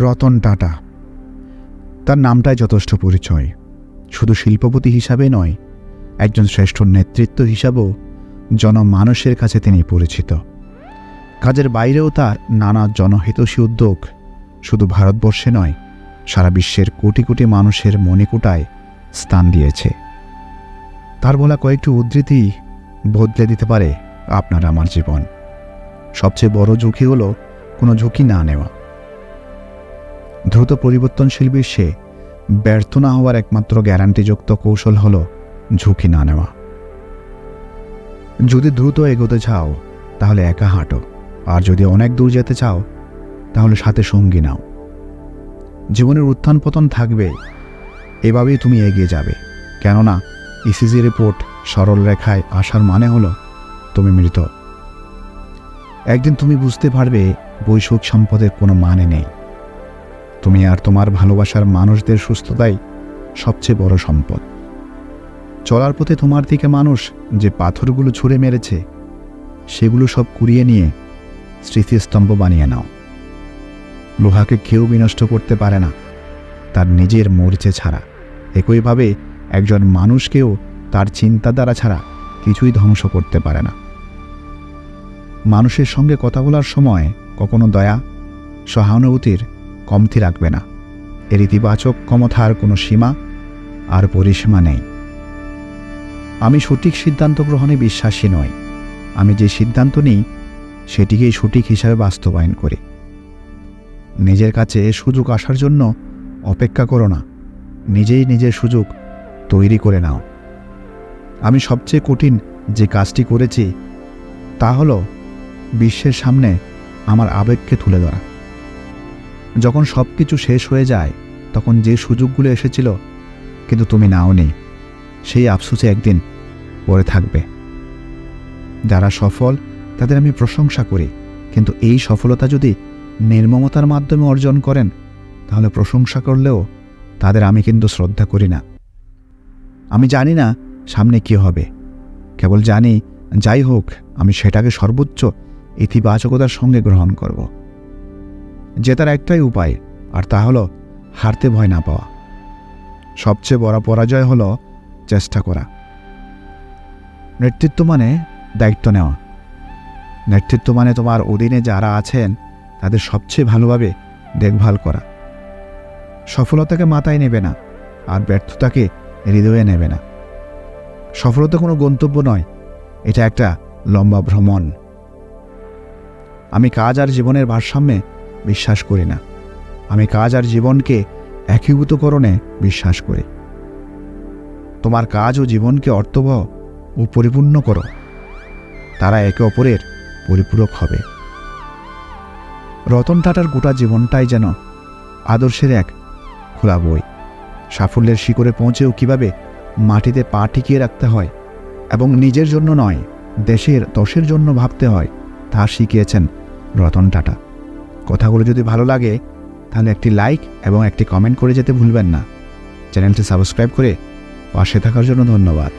রতন টাটা। তার নামটাই যথেষ্ট পরিচয়। শুধু শিল্পপতি হিসাবে নয়, একজন শ্রেষ্ঠ নেতৃত্ব হিসাবেও জনমানুষের কাছে তিনি পরিচিত। কাজের বাইরেও তার নানা জনহিতৈষী উদ্যোগ শুধু ভারতবর্ষে নয়, সারা বিশ্বের কোটি কোটি মানুষের মণিকুটায় স্থান দিয়েছে। তার বলা কয়েকটি উদ্ধৃতি বদলে দিতে পারে আপনার আমার জীবন। সবচেয়ে বড় ঝুঁকি হলো কোনো ঝুঁকি না নেওয়া। দ্রুত পরিবর্তনশীল বিশ্বে ব্যর্থ না হওয়ার একমাত্র গ্যারান্টিযুক্ত কৌশল হল ঝুঁকি না নেওয়া। যদি দ্রুত এগোতে চাও, তাহলে একা হাঁটো। আর যদি অনেক দূর যেতে চাও, তাহলে সাথে সঙ্গী নাও। জীবনের উত্থান পতন থাকবে, এভাবেই তুমি এগিয়ে যাবে। কেননা ইসিজি রিপোর্ট সরল রেখায় আসার মানে হলো তুমি মৃত। একদিন তুমি বুঝতে পারবে বৈষয়িক সম্পদের কোনো মানে নেই। তুমি আর তোমার ভালোবাসার মানুষদের সুস্থতাই সবচেয়ে বড় সম্পদ। চলার পথে তোমার দিকে মানুষ যে পাথরগুলো ছুঁড়ে মেরেছে, সেগুলো সব কুড়িয়ে নিয়ে স্মৃতিস্তম্ভ বানিয়ে নাও। লোহাকে কেউ বিনষ্ট করতে পারে না, তার নিজের মরিচে ছাড়া। একইভাবে একজন মানুষকেও তার চিন্তাধারা ছাড়া কিছুই ধ্বংস করতে পারে না। মানুষের সঙ্গে কথা বলার সময় কখনো দয়া, সহানুভূতির কমতি রাখবে না। এর ইতিবাচক ক্ষমতার কোনো সীমা আর পরিসীমা নেই। আমি সঠিক সিদ্ধান্ত গ্রহণে বিশ্বাসী নই। আমি যে সিদ্ধান্ত নিই, সেটিকেই সঠিক হিসাবে বাস্তবায়ন করি। নিজের কাছে সুযোগ আসার জন্য অপেক্ষা করো না। নিজেই নিজের সুযোগ তৈরি করে নাও। আমি সবচেয়ে কঠিন যে কাজটি করেছি, তা হলো বিশ্বের সামনে আমার আবেগকে তুলে ধরা। যখন সব কিছু শেষ হয়ে যায়, তখন যে সুযোগগুলো এসেছিল, কিন্তু তুমি নাও নেই। সেই আফসোসে একদিন পড়ে থাকবে। যারা সফল, তাদের আমি প্রশংসা করি। কিন্তু এই সফলতা যদি নির্মমতার মাধ্যমে অর্জন করেন, তাহলে প্রশংসা করলেও তাদের আমি কিন্তু শ্রদ্ধা করি না। আমি জানি না সামনে কি হবে। কেবল জানি, যাই হোক, আমি সেটাকে সর্বোচ্চ ইতিবাচকতার সঙ্গে গ্রহণ করব। জেতার একটাই উপায়, আর তা হলো হারতে ভয় না পাওয়া। সবচেয়ে বড় পরাজয় হলো চেষ্টা করা। নেতৃত্ব মানে দায়িত্ব নেওয়া। নেতৃত্ব মানে তোমার অধীনে যারা আছেন, তাদের সবচেয়ে ভালোভাবে দেখভাল করা। সফলতাকে মাথায় নেবে না, আর ব্যর্থতাকে হৃদয়ে নেবে না। সফলতা কোনো গন্তব্য নয়, এটা একটা লম্বা ভ্রমণ। আমি কাজ আর জীবনের ভারসাম্যে বিশ্বাস করি না। আমি কাজ আর জীবনকে একীভূতকরণে বিশ্বাস করি। তোমার কাজ ও জীবনকে অর্থবহ ও পরিপূর্ণ করো। তারা একে অপরের পরিপূরক হবে। রতন টাটার গোটা জীবনটাই যেন আদর্শের এক খোলা বই। সাফল্যের শিখরে পৌঁছেও কীভাবে মাটিতে পা টিকিয়ে রাখতে হয় এবং নিজের জন্য নয়, দেশের, দশের জন্য ভাবতে হয়, তা শিখিয়েছেন রতন টাটা। কথাগুলো যদি ভালো লাগে, তাহলে একটি লাইক এবং একটি কমেন্ট করে যেতে ভুলবেন না। চ্যানেলটি সাবস্ক্রাইব করে পাশে থাকার জন্য ধন্যবাদ।